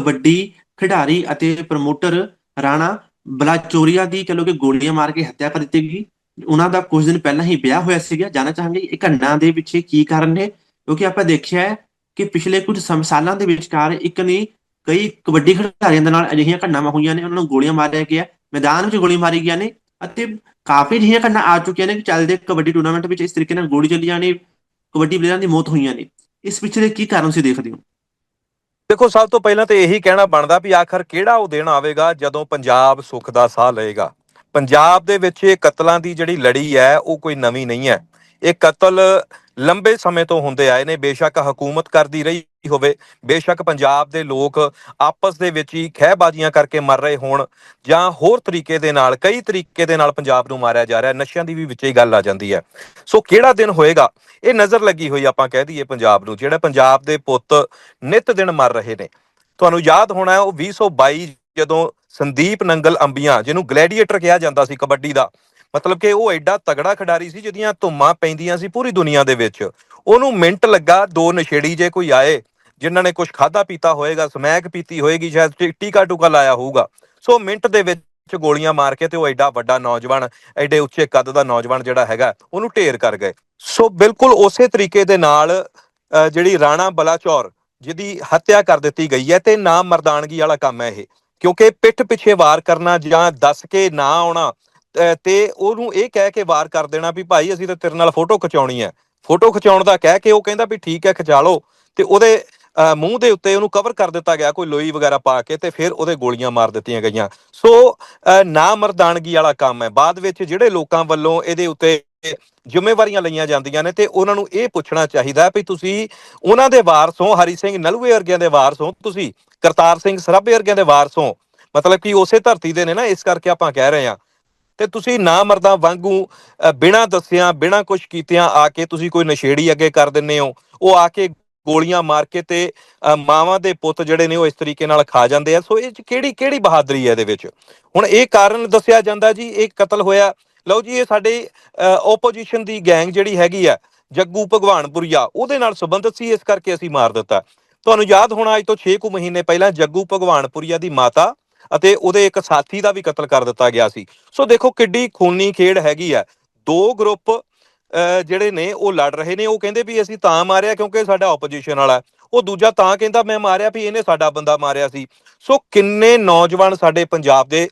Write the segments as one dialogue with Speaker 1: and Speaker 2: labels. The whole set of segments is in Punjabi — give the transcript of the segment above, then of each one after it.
Speaker 1: ਕਬੱਡੀ ਖਿਡਾਰੀ ਅਤੇ ਪ੍ਰਮੋਟਰ ਰਾਣਾ ਬਲਾਚੋਰੀਆ ਦੀ ਚਲੋ ਕਿ ਗੋਲੀਆਂ ਮਾਰ ਕੇ ਹੱਤਿਆ ਕਰ ਦਿੱਤੀ ਗਈ। ਉਹਨਾਂ ਦਾ ਕੁਝ ਦਿਨ ਪਹਿਲਾਂ ਹੀ ਵਿਆਹ ਹੋਇਆ ਸੀਗਾ। ਜਾਣਾ ਚਾਹਾਂਗੇ ਇਹ ਘਟਨਾ ਦੇ ਪਿੱਛੇ ਕੀ ਕਾਰਨ ਨੇ, ਕਿਉਂਕਿ ਆਪਾਂ ਦੇਖਿਆ ਹੈ ਕਿ ਪਿਛਲੇ ਕੁਝ ਸਮ- ਸਾਲਾਂ ਦੇ ਵਿਚਕਾਰ ਇੱਕ ਨੇ ਕਈ ਕਬੱਡੀ ਖਿਡਾਰੀਆਂ ਦੇ ਨਾਲ ਅਜਿਹੀਆਂ ਘਟਨਾਵਾਂ ਹੋਈਆਂ ਨੇ। ਉਹਨਾਂ ਨੂੰ ਗੋਲੀਆਂ ਮਾਰਿਆ ਗਿਆ, ਮੈਦਾਨ ਵਿੱਚ ਗੋਲੀ ਮਾਰੀ ਗਈਆਂ ਨੇ ਅਤੇ ਕਾਫੀ ਅਜਿਹੀਆਂ ਘਟਨਾ ਆ ਚੁੱਕੀਆਂ ਨੇ ਕਿ ਚੱਲਦੇ ਕਬੱਡੀ ਟੂਰਨਾਮੈਂਟ ਵਿੱਚ ਇਸ ਤਰੀਕੇ ਨਾਲ ਗੋਲੀ ਚੱਲੀ ਜਾਣੀ, ਕਬੱਡੀ ਪਲੇਅਰਾਂ ਦੀ ਮੌਤ ਹੋਈਆਂ ਨੇ। ਇਸ ਪਿੱਛੇ ਦੇ ਕੀ ਕਾਰਨ ਸੀ ਦੇਖਦੇ ਹੋ?
Speaker 2: ਦੇਖੋ, ਸਭ ਤੋਂ ਪਹਿਲਾਂ ਤੇ ਇਹੀ ਕਹਿਣਾ ਬਣਦਾ ਵੀ ਆਖਰ ਕਿਹੜਾ ਉਹ ਦਿਨ ਆਵੇਗਾ ਜਦੋਂ ਪੰਜਾਬ ਸੁੱਖ ਦਾ ਸਾਹ ਲਏਗਾ। ਪੰਜਾਬ ਦੇ ਵਿੱਚ ਇਹ ਕਤਲਾਂ ਦੀ ਜਿਹੜੀ ਲੜੀ ਹੈ, ਉਹ ਕੋਈ ਨਵੀਂ ਨਹੀਂ ਹੈ। ਇਹ ਕਤਲ ਲੰਬੇ ਸਮੇਂ ਤੋਂ ਹੁੰਦੇ ਆਏ ਨੇ, ਬੇਸ਼ੱਕ ਹਕੂਮਤ ਕਰਦੀ ਰਹੀ ਹੋਵੇ। ਬੇਸ਼ੱਕ ਪੰਜਾਬ ਦੇ ਲੋਕ ਆਪਸ ਦੇ ਵਿੱਚ ਹੀ ਖਹਿਬਾਜ਼ੀਆਂ ਕਰਕੇ ਮਰ ਰਹੇ ਹੋਣ ਜਾਂ ਹੋਰ ਤਰੀਕੇ ਦੇ ਨਾਲ, ਕਈ ਤਰੀਕੇ ਦੇ ਨਾਲ ਪੰਜਾਬ ਨੂੰ ਮਾਰਿਆ ਜਾ ਰਿਹਾ, ਨਸ਼ਿਆਂ ਦੀ ਵੀ ਵਿੱਚੇ ਹੀ ਗੱਲ ਆ ਜਾਂਦੀ ਹੈ। ਸੋ ਕਿਹੜਾ ਦਿਨ ਹੋਏਗਾ? ਇਹ ਨਜ਼ਰ ਲੱਗੀ ਹੋਈ ਆਪਾਂ ਕਹਿ ਦਈਏ ਪੰਜਾਬ ਨੂੰ, ਜਿਹੜਾ ਪੰਜਾਬ ਦੇ ਪੁੱਤ ਨਿਤ ਦਿਨ ਮਰ ਰਹੇ ਨੇ। ਤੁਹਾਨੂੰ ਯਾਦ ਹੋਣਾ ਹੈ ਉਹ 2022 ਜਦੋਂ ਸੰਦੀਪ ਨੰਗਲ ਅੰਬੀਆਂ, ਜਿਹਨੂੰ ਗਲੈਡੀਏਟਰ ਕਿਹਾ ਜਾਂਦਾ ਸੀ ਕਬੱਡੀ ਦਾ, ਮਤਲਬ ਕਿ ਉਹ ਐਡਾ ਤਗੜਾ ਖਿਡਾਰੀ ਸੀ ਜਿਹਦੀਆਂ ਧੁੰਮਾਂ ਪੈਂਦੀਆਂ ਸੀ ਪੂਰੀ ਦੁਨੀਆ ਦੇ ਵਿੱਚ। ਉਹਨੂੰ ਮਿੰਟ ਲੱਗਾ ਦੋ ਨਸ਼ੇੜੀ ਜੇ ਕੋਈ ਆਏ ਜਿਨ੍ਹਾਂ ਨੇ ਕੁਝ ਖਾਦਾ ਪੀਤਾ ਹੋਏਗਾ ਸਮੈਕ ਪੀਤੀ ਹੋਏਗੀ ਸ਼ਾਇਦ ਟੀਕਾ ਟੂਕਾ ਲਾਇਆ ਹੋਊਗਾ। ਸੋ ਮਿੰਟ ਦੇ ਵਿੱਚ ਗੋਲੀਆਂ ਮਾਰ ਕੇ ਤੇ ਉਹ ਐਡਾ ਵੱਡਾ ਨੌਜਵਾਨ ਐਡੇ ਉੱਚੇ ਕੱਦ ਦਾ ਨੌਜਵਾਨ ਜਿਹੜਾ ਹੈਗਾ ਉਹਨੂੰ ਢੇਰ ਕਰ ਗਏ। ਸੋ ਬਿਲਕੁਲ ਉਸੇ ਤਰੀਕੇ ਦੇ ਨਾਲ ਜਿਹੜੀ ਰਾਣਾ ਬਲਾਚੌਰ ਜਿਹਦੀ ਹੱਤਿਆ ਕਰ ਦਿੱਤੀ ਗਈ ਹੈ ਤੇ ਨਾ ਮਰਦਾਨਗੀ ਵਾਲਾ ਕੰਮ ਹੈ ਇਹ। ਕਿਉਂਕਿ ਪਿੱਠ ਪਿੱਛੇ ਵਾਰ ਕਰਨਾ ਜਾਂ ਦੱਸ ਕੇ ਨਾ ਆਉਣਾ ਅ, ਤੇ ਉਹਨੂੰ ਇਹ ਕਹਿ ਕੇ ਵਾਰ ਕਰ ਦੇਣਾ ਵੀ ਭਾਈ ਅਸੀਂ ਤਾਂ ਤੇਰੇ ਨਾਲ ਫੋਟੋ ਖਿਚਾਉਣੀ ਹੈ। ਫੋਟੋ ਖਿਚਾਉਣ ਦਾ ਕਹਿ ਕੇ ਉਹ ਕਹਿੰਦਾ ਵੀ ਠੀਕ ਹੈ ਖਿਚਾ ਲਓ। ਤੇ ਉਹਦੇ ਮੂੰਹ ਦੇ ਉੱਤੇ ਉਹਨੂੰ ਕਵਰ ਕਰ ਦਿੱਤਾ ਗਿਆ ਕੋਈ ਲੋਈ ਵਗੈਰਾ ਪਾ ਕੇ ਤੇ ਫਿਰ ਉਹਦੇ ਗੋਲੀਆਂ ਮਾਰ ਦਿੱਤੀਆਂ ਗਈਆਂ। ਸੋ ਨਾ ਮਰਦਾਨਗੀ ਵਾਲਾ ਕੰਮ ਹੈ। ਬਾਅਦ ਵਿੱਚ ਜਿਹੜੇ ਲੋਕਾਂ ਵੱਲੋਂ ਇਹਦੇ ਉੱਤੇ ਜ਼ਿੰਮੇਵਾਰੀਆਂ ਲਈਆਂ ਜਾਂਦੀਆਂ ਨੇ ਤੇ ਉਹਨਾਂ ਨੂੰ ਇਹ ਪੁੱਛਣਾ ਚਾਹੀਦਾ ਵੀ ਤੁਸੀਂ ਉਹਨਾਂ ਦੇ ਵਾਰਸ ਹਰੀ ਸਿੰਘ ਨਲੂਏ ਵਰਗਿਆਂ ਦੇ ਵਾਰਸੋਂ ਤੁਸੀਂ ਕਰਤਾਰ ਸਿੰਘ ਸਰਾਭੇ ਵਰਗਿਆਂ ਦੇ ਵਾਰਸੋਂ ਮਤਲਬ ਕਿ ਉਸੇ ਧਰਤੀ ਦੇ ਨੇ ਨਾ ਇਸ ਕਰਕੇ ਆਪਾਂ ਕਹਿ ਰਹੇ ਹਾਂ। ਤੇ ਤੁਸੀਂ ਨਾ ਮਰਦਾਂ ਵਾਂਗੂ ਅ, ਬਿਨਾਂ ਦੱਸਿਆਂ ਬਿਨਾਂ ਕੁਝ ਕੀਤਿਆਂ ਆ ਕੇ ਤੁਸੀਂ ਕੋਈ ਨਸ਼ੇੜੀ ਅੱਗੇ ਕਰ ਦਿੰਨੇ ਹੋ। ਉਹ ਆ ਕੇ ਗੋਲੀਆਂ ਮਾਰ ਕੇ ਤੇ ਮਾਵਾਂ ਦੇ ਪੁੱਤ ਜਿਹੜੇ ਨੇ ਉਹ ਇਸ ਤਰੀਕੇ ਨਾਲ ਖਾ ਜਾਂਦੇ ਆ। ਸੋ ਇਹ ਕਿਹੜੀ ਕਿਹੜੀ ਬਹਾਦਰੀ ਹੈ ਇਹਦੇ ਵਿੱਚ? ਹੁਣ ਇਹ ਕਾਰਨ ਦੱਸਿਆ ਜਾਂਦਾ ਜੀ, ਇਹ ਕਤਲ ਹੋਇਆ। ਲਓ ਜੀ, ਇਹ ਸਾਡੇ ਓਪੋਜੀਸ਼ਨ ਦੀ ਗੈਂਗ ਜਿਹੜੀ ਹੈਗੀ ਆ, ਜੱਗੂ ਭਗਵਾਨਪੁਰੀਆ, ਉਹਦੇ ਨਾਲ ਸੰਬੰਧਿਤ ਸੀ, ਇਸ ਕਰਕੇ ਅਸੀਂ ਮਾਰ ਦਿੱਤਾ। ਤੁਹਾਨੂੰ ਯਾਦ ਹੋਣਾ, ਅੱਜ ਤੋਂ 6 ਕੁ ਮਹੀਨੇ ਪਹਿਲਾਂ ਜੱਗੂ ਭਗਵਾਨਪੁਰੀਆ ਦੀ ਮਾਤਾ ਅਤੇ ਉਹਦੇ ਇੱਕ ਸਾਥੀ ਦਾ ਵੀ ਕਤਲ ਕਰ ਦਿੱਤਾ ਗਿਆ ਸੀ। ਸੋ ਦੇਖੋ ਕਿੱਡੀ ਖੂਨੀ ਖੇਡ ਹੈਗੀ ਆ। ਦੋ ਗਰੁੱਪ ਜਿਹੜੇ ਨੇ ਉਹ ਲੜ ਰਹੇ ਨੇ, ਉਹ ਕਹਿੰਦੇ ਵੀ ਅਸੀਂ ਤਾਂ ਮਾਰਿਆ ਕਿਉਂਕਿ ਸਾਡਾ ਆਪੋਜੀਸ਼ਨ ਵਾਲਾ ਉਹ ਦੂਜਾ ਤਾਂ ਕਹਿੰਦਾ ਮੈਂ ਮਾਰਿਆ ਵੀ ਇਹਨੇ ਸਾਡਾ ਬੰਦਾ ਮਾਰਿਆ ਸੀ। ਸੋ ਕਿੰਨੇ ਨੌਜਵਾਨ ਸਾਡੇ ਪੰਜਾਬ ਦੇ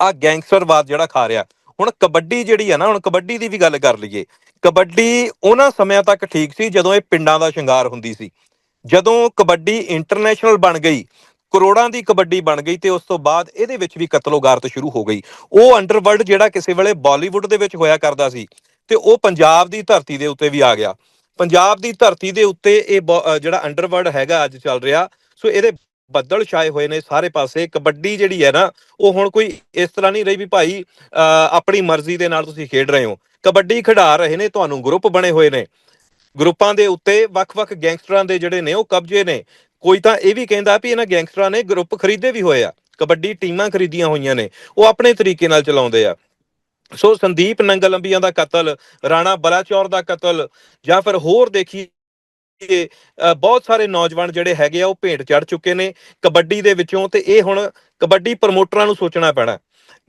Speaker 2: ਆ ਗੈਂਗਸਟਰਵਾਦ ਜਿਹੜਾ ਖਾ ਰਿਹਾ। ਹੁਣ ਕਬੱਡੀ ਜਿਹੜੀ ਆ ਨਾ, ਹੁਣ ਕਬੱਡੀ ਦੀ ਵੀ ਗੱਲ ਕਰ ਲਈਏ। ਕਬੱਡੀ ਉਹਨਾਂ ਸਮਿਆਂ ਤੱਕ ਠੀਕ ਸੀ ਜਦੋਂ ਇਹ ਪਿੰਡਾਂ ਦਾ ਸ਼ਿੰਗਾਰ ਹੁੰਦੀ ਸੀ। ਜਦੋਂ ਕਬੱਡੀ ਇੰਟਰਨੈਸ਼ਨਲ ਬਣ ਗਈ, ਕਰੋੜਾਂ ਦੀ ਕਬੱਡੀ ਬਣ ਗਈ ਤੇ ਉਸ ਤੋਂ ਬਾਅਦ ਇਹਦੇ ਵਿੱਚ ਵੀ ਕਤਲੋਗਾਰਤ ਸ਼ੁਰੂ ਹੋ ਗਈ। ਉਹ ਅੰਡਰਵਰਲਡ ਜਿਹੜਾ ਕਿਸੇ ਵੇਲੇ ਬਾਲੀਵੁੱਡ ਦੇ ਵਿੱਚ ਹੋਇਆ ਕਰਦਾ ਸੀ। ਤੇ ਉਹ ਪੰਜਾਬ ਦੀ ਧਰਤੀ ਦੇ ਉੱਤੇ ਵੀ ਆ ਗਿਆ। ਪੰਜਾਬ ਦੀ ਧਰਤੀ ਦੇ ਉੱਤੇ ਇਹ ਬੋ- ਜਿਹੜਾ ਅੰਡਰਵਰਲਡ ਹੈਗਾ ਅੱਜ ਚੱਲ ਰਿਹਾ ਸੋ ਇਹਦੇ ਬੱਦਲ ਛਾਏ ਹੋਏ ਨੇ ਸਾਰੇ ਪਾਸੇ। ਕਬੱਡੀ ਜਿਹੜੀ ਹੈ ਨਾ ਉਹ ਹੁਣ ਕੋਈ ਇਸ ਤਰ੍ਹਾਂ ਨਹੀਂ ਰਹੀ ਵੀ ਭਾਈ ਅ, ਆਪਣੀ ਮਰਜ਼ੀ ਦੇ ਨਾਲ ਤੁਸੀਂ ਖੇਡ ਰਹੇ ਹੋ। ਕਬੱਡੀ ਖਿਡਾ ਰਹੇ ਨੇ ਤੁਹਾਨੂੰ ਗਰੁੱਪ ਬਣੇ ਹੋਏ ਨੇ। ਗਰੁੱਪਾਂ ਦੇ ਉੱਤੇ ਵੱਖ-ਵੱਖ ਗੈਂਗਸਟਰਾਂ ਦੇ ਜਿਹੜੇ ਨੇ ਉਹ ਕਬਜ਼ੇ ਨੇ। ਕੋਈ ਤਾਂ ਇਹ ਵੀ ਕਹਿੰਦਾ ਵੀ ਇਹਨਾਂ ਗੈਂਗਸਟਰਾਂ ਨੇ ਗਰੁੱਪ ਖਰੀਦੇ ਵੀ ਹੋਏ ਆ। ਕਬੱਡੀ ਟੀਮਾਂ ਖਰੀਦੀਆਂ ਹੋਈਆਂ ਨੇ। ਉਹ ਆਪਣੇ ਤਰੀਕੇ ਨਾਲ ਚਲਾਉਂਦੇ ਆ। ਸੋ ਸੰਦੀਪ ਨੰਗਲੰਬੀਆਂ ਦਾ ਕਤਲ, ਰਾਣਾ ਬਲਾਚੌਰ ਦਾ ਕਤਲ, ਜਾਂ ਫਿਰ ਹੋਰ ਦੇਖੀ ਬਹੁਤ ਸਾਰੇ ਨੌਜਵਾਨ ਜਿਹੜੇ ਹੈਗੇ ਆ, ਉਹ ਭੇਂਟ ਚੜ ਚੁੱਕੇ ਨੇ ਕਬੱਡੀ ਦੇ ਵਿੱਚੋਂ ਤੇ ਇਹ ਹੁਣ ਕਬੱਡੀ ਪ੍ਰਮੋਟਰਾਂ ਨੂੰ ਸੋਚਣਾ ਪੈਣਾ।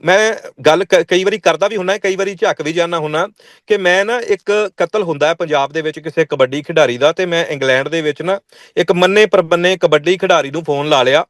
Speaker 2: ਮੈਂ ਗੱਲ ਕ- ਕਈ ਵਾਰੀ ਕਰਦਾ ਵੀ ਹੁੰਨਾ ਕਈ ਵਾਰੀ ਝੱਕ ਵੀ ਜਾਣਾ ਹੁੰਨਾ ਕਿ ਮੈਂ ਨਾ ਇੱਕ ਕਤਲ ਹੁੰਦਾ ਹੈ ਪੰਜਾਬ ਦੇ ਵਿੱਚ ਕਿਸੇ ਕਬੱਡੀ ਖਿਡਾਰੀ ਦਾ ਤੇ ਮੈਂ ਇੰਗਲੈਂਡ ਦੇ ਵਿੱਚ ਨਾ ਇੱਕ ਮੰਨੇ ਪ੍ਰਬੰਨੇ ਕਬੱਡੀ ਖਿਡਾਰੀ ਨੂੰ ਫੋਨ ਲਾ ਲਿਆ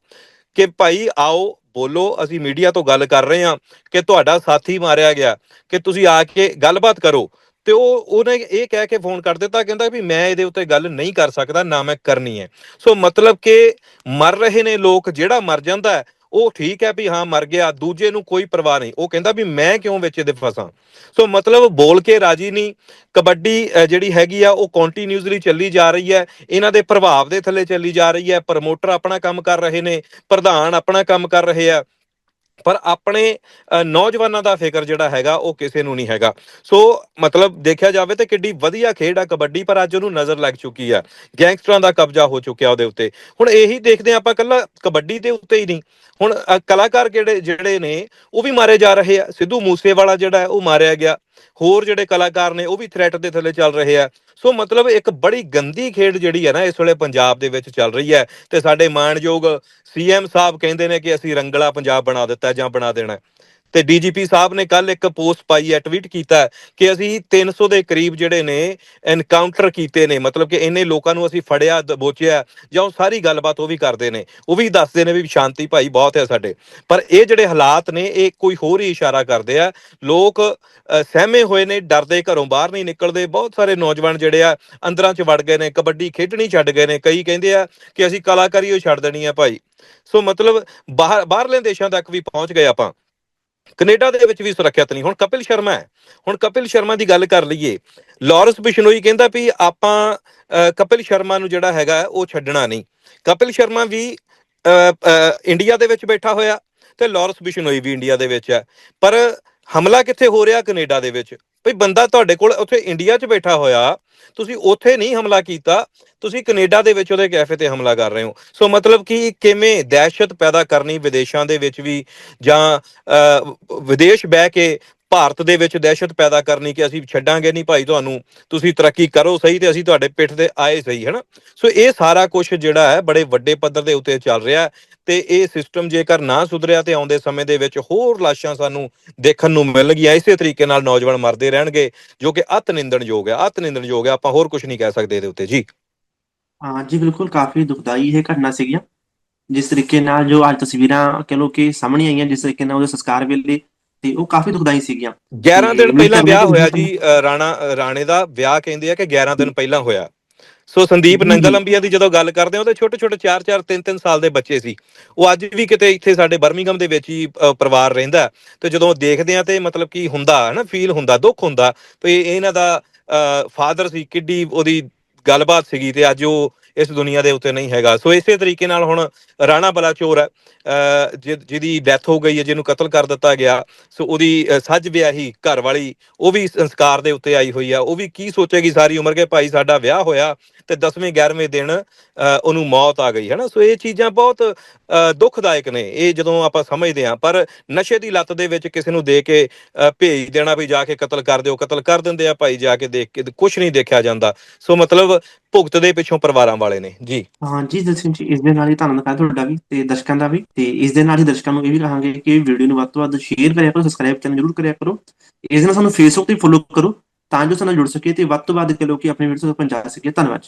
Speaker 2: ਕਿ ਭਾਈ ਆਓ ਬੋਲੋ, ਅਸੀਂ ਮੀਡੀਆ ਤੋਂ ਗੱਲ ਕਰ ਰਹੇ ਹਾਂ ਕਿ ਤੁਹਾਡਾ ਸਾਥੀ ਮਾਰਿਆ ਗਿਆ, ਕਿ ਤੁਸੀਂ ਆ ਕੇ ਗੱਲਬਾਤ ਕਰੋ। ਤੇ ਉਹ, ਉਹਨੇ ਇਹ ਕਹਿ ਕੇ ਫੋਨ ਕਰ ਦਿੱਤਾ, ਕਹਿੰਦਾ ਵੀ ਮੈਂ ਇਹਦੇ ਉੱਤੇ ਗੱਲ ਨਹੀਂ ਕਰ ਸਕਦਾ, ਨਾ ਮੈਂ ਕਰਨੀ ਹੈ। ਸੋ ਮਤਲਬ ਕਿ ਮਰ ਰਹੇ ਨੇ ਲੋਕ, ਜਿਹੜਾ ਮਰ ਜਾਂਦਾ ਉਹ ਠੀਕ ਹੈ ਵੀ ਹਾਂ ਮਰ ਗਿਆ ਦੂਜੇ ਨੂੰ ਕੋਈ ਪਰਵਾਹ ਨਹੀਂ। ਉਹ ਕਹਿੰਦਾ ਵੀ ਮੈਂ ਕਿਉਂ ਵਿੱਚ ਇਹਦੇ ਫਸਾਂ? ਸੋ ਮਤਲਬ ਬੋਲ ਕੇ ਰਾਜੀ ਨਹੀਂ। ਕਬੱਡੀ ਅ, ਜਿਹੜੀ ਹੈਗੀ ਆ ਉਹ ਕੰਟੀਨਿਊਸਲੀ ਚੱਲੀ ਜਾ ਰਹੀ ਹੈ। ਇਹਨਾਂ ਦੇ ਪ੍ਰਭਾਵ ਦੇ ਥੱਲੇ ਚੱਲੀ ਜਾ ਰਹੀ ਹੈ। ਪ੍ਰਮੋਟਰ ਆਪਣਾ ਕੰਮ ਕਰ ਰਹੇ ਨੇ ਪ੍ਰਧਾਨ ਆਪਣਾ ਕੰਮ ਕਰ ਰਹੇ ਆ। ਪਰ ਆਪਣੇ ਅ, ਨੌਜਵਾਨਾਂ ਦਾ ਫਿਕਰ ਜਿਹੜਾ ਹੈਗਾ ਉਹ ਕਿਸੇ ਨੂੰ ਨਹੀਂ ਹੈਗਾ। ਸੋ ਮਤਲਬ ਦੇਖਿਆ ਜਾਵੇ ਤੇ ਕਿੱਡੀ ਵਧੀਆ ਖੇਡ ਆ ਕਬੱਡੀ ਪਰ ਅੱਜ ਉਹਨੂੰ ਨਜ਼ਰ ਲੱਗ ਚੁੱਕੀ ਆ। ਗੈਂਗਸਟਰਾਂ ਦਾ ਕਬਜ਼ਾ ਹੋ ਚੁੱਕਿਆ ਉਹਦੇ ਉੱਤੇ। ਹੁਣ ਇਹੀ ਦੇਖਦੇ ਹਾਂ ਆਪਾਂ ਕੱਲਾ ਕਬੱਡੀ ਦੇ ਉੱਤੇ ਹੀ ਨਹੀਂ। ਹੁਣ ਕਲਾਕਾਰ ਕਿਹੜੇ ਜਿਹੜੇ ਨੇ ਉਹ ਵੀ ਮਾਰੇ ਜਾ ਰਹੇ ਆ। ਸਿੱਧੂ ਮੂਸੇਵਾਲਾ ਜਿਹੜਾ ਉਹ ਮਾਰਿਆ ਗਿਆ। ਹੋਰ ਜਿਹੜੇ ਕਲਾਕਾਰ ਨੇ ਉਹ ਵੀ ਥ੍ਰੈਟ ਦੇ ਥੱਲੇ ਚੱਲ ਰਹੇ ਆ। ਸੋ ਮਤਲਬ ਇੱਕ ਬੜੀ ਗੰਦੀ ਖੇਡ ਜਿਹੜੀ ਹੈ ਨਾ ਇਸ ਵੇਲੇ ਪੰਜਾਬ ਦੇ ਵਿੱਚ ਚੱਲ ਰਹੀ ਹੈ ਤੇ ਸਾਡੇ ਮਾਣਯੋਗ ਸੀਐਮ ਸਾਹਿਬ ਕਹਿੰਦੇ ਨੇ ਕਿ ਅਸੀਂ ਰੰਗਲਾ ਪੰਜਾਬ ਬਣਾ ਦਿੱਤਾ ਜਾਂ ਬਣਾ ਦੇਣਾ ਤੇ ਡੀਜੀਪੀ ਸਾਹਿਬ ਨੇ ਕੱਲ ਇੱਕ ਪੋਸਟ ਪਾਈ ਹੈ, ਟਵੀਟ ਕੀਤਾ ਕਿ ਅਸੀਂ 300 ਦੇ ਕਰੀਬ ਜਿਹੜੇ ਨੇ ਐਨਕਾਊਂਟਰ ਕੀਤੇ ਨੇ, ਮਤਲਬ ਕਿ ਇੰਨੇ ਲੋਕਾਂ ਨੂੰ ਅਸੀਂ ਫੜਿਆ ਦਬੋਚਿਆ ਜਾਂ ਉਹ ਸਾਰੀ ਗੱਲਬਾਤ ਉਹ ਵੀ ਕਰਦੇ ਨੇ, ਉਹ ਵੀ ਦੱਸਦੇ ਨੇ ਵੀ ਸ਼ਾਂਤੀ ਭਾਈ ਬਹੁਤ ਹੈ ਸਾਡੇ। ਪਰ ਇਹ ਜਿਹੜੇ ਹਾਲਾਤ ਨੇ, ਇਹ ਕੋਈ ਹੋਰ ਹੀ ਇਸ਼ਾਰਾ ਕਰਦੇ ਆ। ਲੋਕ ਸਹਿਮੇ ਹੋਏ ਨੇ, ਡਰਦੇ ਘਰੋਂ ਬਾਹਰ ਨਹੀਂ ਨਿਕਲਦੇ, ਬਹੁਤ ਸਾਰੇ ਨੌਜਵਾਨ ਜਿਹੜੇ ਆ ਅੰਦਰਾਂ 'ਚ ਵੜ ਗਏ ਨੇ, ਕਬੱਡੀ ਖੇਡਣੀ ਛੱਡ ਗਏ ਨੇ, ਕਈ ਕਹਿੰਦੇ ਆ ਕਿ ਅਸੀਂ ਕਲਾਕਾਰੀ ਉਹ ਛੱਡ ਦੇਣੀ ਆ ਭਾਈ। ਸੋ ਮਤਲਬ ਬਾਹਰ ਬਾਹਰਲੇ ਦੇਸ਼ਾਂ ਤੱਕ ਵੀ ਪਹੁੰਚ ਗਏ ਆਪਾਂ। ਕੈਨੇਡਾ ਦੇ ਵਿੱਚ ਵੀ ਸੁਰੱਖਿਅਤ ਨਹੀਂ। ਹੁਣ ਕਪਿਲ ਸ਼ਰਮਾ ਹੈ। ਹੁਣ ਕਪਿਲ ਸ਼ਰਮਾ ਦੀ ਗੱਲ ਕਰ ਲਈਏ, ਲਾਰੈਂਸ ਬਿਸ਼ਨੋਈ ਕਹਿੰਦਾ ਵੀ ਆਪਾਂ ਕਪਿਲ ਸ਼ਰਮਾ ਨੂੰ ਜਿਹੜਾ ਹੈਗਾ ਉਹ ਛੱਡਣਾ ਨਹੀਂ। ਕਪਿਲ ਸ਼ਰਮਾ ਵੀ ਇੰਡੀਆ ਦੇ ਵਿੱਚ ਬੈਠਾ ਹੋਇਆ ਤੇ ਲਾਰੈਂਸ ਬਿਸ਼ਨੋਈ ਵੀ ਇੰਡੀਆ ਦੇ ਵਿੱਚ ਹੈ। ਪਰ ਹਮਲਾ ਕਿੱਥੇ ਹੋ ਰਿਹਾ ਕੈਨੇਡਾ ਦੇ ਵਿੱਚ? ਭਈ ਬੰਦਾ ਤੁਹਾਡੇ ਕੋਲ ਉੱਥੇ ਇੰਡੀਆ 'ਚ ਬੈਠਾ ਹੋਇਆ ਤੁਸੀਂ ਉੱਥੇ ਨਹੀਂ ਹਮਲਾ ਕੀਤਾ ਤੁਸੀਂ ਕੈਨੇਡਾ ਦੇ ਵਿੱਚ ਉਹਦੇ ਕੈਫੇ ਤੇ ਹਮਲਾ ਕਰ ਰਹੇ ਹੋ। ਸੋ ਮਤਲਬ ਕਿ ਕਿਵੇਂ ਦਹਿਸ਼ਤ ਪੈਦਾ ਕਰਨੀ ਵਿਦੇਸ਼ਾਂ ਦੇ ਵਿੱਚ ਵੀ ਜਾਂ ਅ, ਵਿਦੇਸ਼ ਬਹਿ ਕੇ ਭਾਰਤ ਦੇ ਵਿੱਚ ਦਹਿਸ਼ਤ ਪੈਦਾ ਕਰਨੀ ਕਿ ਅਸੀਂ ਛੱਡਾਂਗੇ ਨਹੀਂ ਭਾਈ ਤੁਹਾਨੂੰ, ਤੁਸੀਂ ਤਰੱਕੀ ਕਰੋ ਸਹੀ ਤੇ ਅਸੀਂ ਤੁਹਾਡੇ ਪਿੱਠ ਤੇ ਆਏ ਸਹੀ, ਹੈਨਾ? ਸੋ ਇਹ ਸਾਰਾ ਕੁਝ ਜਿਹੜਾ ਹੈ ਬੜੇ ਵੱਡੇ ਪੱਧਰ ਦੇ ਉੱਤੇ ਚੱਲ ਰਿਹਾ ਤੇ ਇਹ ਸਿਸਟਮ ਜੇਕਰ ਨਾ ਸੁਧਰਿਆ ਤੇ ਆਉਂਦੇ ਸਮੇਂ ਦੇ ਵਿੱਚ ਹੋਰ ਲਾਸ਼ਾਂ ਸਾਨੂੰ ਦੇਖਣ ਨੂੰ ਮਿਲਣਗੀਆਂ ਇਸੇ ਤਰੀਕੇ ਨਾਲ ਨੌਜਵਾਨ ਮਰਦੇ ਰਹਿਣਗੇ, ਜੋ ਕਿ ਅਤ ਨਿੰਦਣਯੋਗ ਹੈ, ਅਤ ਨਿੰਦਣਯੋਗ ਹੈ, ਆਪਾਂ ਹੋਰ ਕੁਝ ਨਹੀਂ ਕਹਿ ਸਕਦੇ ਇਹਦੇ ਉੱਤੇ, ਜੀ।
Speaker 1: ਹਾਂ ਜੀ, ਬਿਲਕੁਲ ਕਾਫੀ ਦੁਖਦਾਈ ਇਹ ਘਟਨਾ ਸੀਗੀਆਂ ਜਿਸ ਤਰੀਕੇ ਨਾਲ ਜੋ ਅੱਜ ਤਸਵੀਰਾਂ ਕਹ ਲੋ ਕਿ ਸਾਹਮਣੇ ਆਈਆਂ, ਜਿਸ ਤਰੀਕੇ ਨਾਲ ਉਹਦੇ ਸੰਸਕਾਰ ਵੇਲੇ ਤੇ ਉਹ ਕਾਫੀ ਦੁਖਦਾਈ ਸੀਗੀਆਂ
Speaker 2: 11
Speaker 1: ਤੇ
Speaker 2: ਦਿਨ ਪਹਿਲਾਂ
Speaker 1: ਤਾਂ
Speaker 2: ਵਿਆਹ ਹੋਇਆ ਜੀ ਰਾਣਾ ਰਾਣੇ ਦਾ ਵਿਆਹ ਕਹਿੰਦੇ ਆ ਕਿ 11 ਦਿਨ ਪਹਿਲਾਂ ਹੋਇਆ ਸੋ ਸੰਦੀਪ
Speaker 1: ਜੀ,
Speaker 2: ਨੰਗਲ
Speaker 1: ਜੀ।
Speaker 2: ਅੰਬੀਆ ਦੀ ਜਦੋਂ ਗੱਲ ਕਰਦੇ ਹਾਂ ਉਹਦੇ ਛੋਟੇ ਛੋਟੇ 4 4 3 3 ਸਾਲ ਦੇ ਬੱਚੇ ਸੀ ਉਹ ਅੱਜ ਵੀ ਕਿਤੇ ਇੱਥੇ ਸਾਡੇ ਬਰਮਿੰਗਮ ਦੇ ਵਿੱਚ ਹੀ ਪਰਿਵਾਰ ਰਹਿੰਦਾ। ਤੇ ਜਦੋਂ ਦੇਖਦੇ ਆ ਤੇ ਮਤਲਬ ਕੀ ਹੁੰਦਾ ਹੈ ਨਾ ਫੀਲ ਹੁੰਦਾ ਦੁੱਖ ਹੁੰਦਾ ਵੀ ਇਹਨਾਂ ਦਾ ਫਾਦਰ ਸੀ ਕਿੱਡੀ ਉਹਦੀ ਗੱਲਬਾਤ ਸੀਗੀ ਤੇ ਅੱਜ ਉਹ ਇਸ ਦੁਨੀਆ ਦੇ ਉੱਤੇ ਨਹੀਂ ਹੈਗਾ। ਸੋ ਇਸੇ ਤਰੀਕੇ ਨਾਲ ਹੁਣ ਰਾਣਾ ਬਲਾਚੋਰ ਹੈ ਅ, ਜਿਹਦੀ ਡੈਥ ਹੋ ਗਈ ਹੈ ਜਿਹਨੂੰ ਕਤਲ ਕਰ ਦਿੱਤਾ ਗਿਆ ਸੋ ਉਹਦੀ ਅ, ਸੱਜ ਵਿਆਹੀ ਘਰ ਵਾਲੀ ਉਹ ਵੀ ਸੰਸਕਾਰ ਦੇ ਉੱਤੇ ਆਈ ਹੋਈ ਆ। ਉਹ ਵੀ ਕੀ ਸੋਚੇਗੀ ਸਾਰੀ ਉਮਰ ਕੇ ਭਾਈ ਸਾਡਾ ਵਿਆਹ ਹੋਇਆ ਤੇ 10ਵੇਂ 11ਵੇਂ ਦਿਨ ਅ, ਉਹਨੂੰ ਮੌਤ ਆ ਗਈ ਹੈ ਨਾ ਸੋ ਇਹ ਚੀਜ਼ਾਂ ਬਹੁਤ ਅ, ਦੁਖਦਾਇਕ ਨੇ ਇਹ ਜਦੋਂ ਆਪਾਂ ਸਮਝਦੇ ਹਾਂ। ਪਰ ਨਸ਼ੇ ਦੀ ਲੱਤ ਦੇ ਵਿੱਚ ਕਿਸੇ ਨੂੰ ਦੇ ਕੇ ਅ, ਭੇਜ ਦੇਣਾ ਵੀ ਜਾ ਕੇ ਕਤਲ ਕਰ ਦਿਓ ਕਤਲ ਕਰ ਦਿੰਦੇ ਆ ਭਾਈ ਜਾ ਕੇ ਦੇਖ ਕੇ ਕੁਝ ਨਹੀਂ ਦੇਖਿਆ ਜਾਂਦਾ। ਸੋ ਮਤਲਬ ਭੁਗਤ ਦੇ ਪਿੱਛੋਂ ਪਰਿਵਾਰਾਂ ਵਾਲੇ ਨੇ ਜੀ।
Speaker 1: ਹਾਂਜੀ ਦਰਸ਼ਨ ਜੀ ਇਸ ਦੇ ਨਾਲ ਹੀ ਧੰਨਵਾਦ ਹੈ ਤੁਹਾਡਾ ਵੀ ਤੇ ਦਰਸ਼ਕਾਂ ਦਾ ਵੀ ਤੇ ਇਸ ਦੇ ਨਾਲ ਹੀ ਦਰਸ਼ਕਾਂ ਨੂੰ ਇਹ ਵੀ ਕਹਾਂਗੇ ਕਿ ਵੀਡੀਓ ਨੂੰ ਵੱਧ ਤੋਂ ਵੱਧ ਸ਼ੇਅਰ ਕਰਿਆ ਕਰੋ ਸਬਸਕ੍ਰਾਈਬ ਚੈਨਲ ਜ਼ਰੂਰ ਕਰਿਆ ਕਰੋ। ਇਸ ਦੇ ਨਾਲ ਸਾਨੂੰ ਫੇਸਬੁੱਕ ਤੇ ਫੋਲੋ ਕਰੋ ਤਾਂ ਜੋ ਸਾਨੂੰ ਜੁੜ ਸਕੀਏ ਤੇ ਵੱਧ ਤੋਂ ਵੱਧ ਕਿ ਲੋਕੀ ਆਪਣੀ ਵੀਡੀਓ ਤੱਕ ਪਹੁੰਚਾ ਸਕੀਏ ਧੰਨਵਾਦ ਜੀ।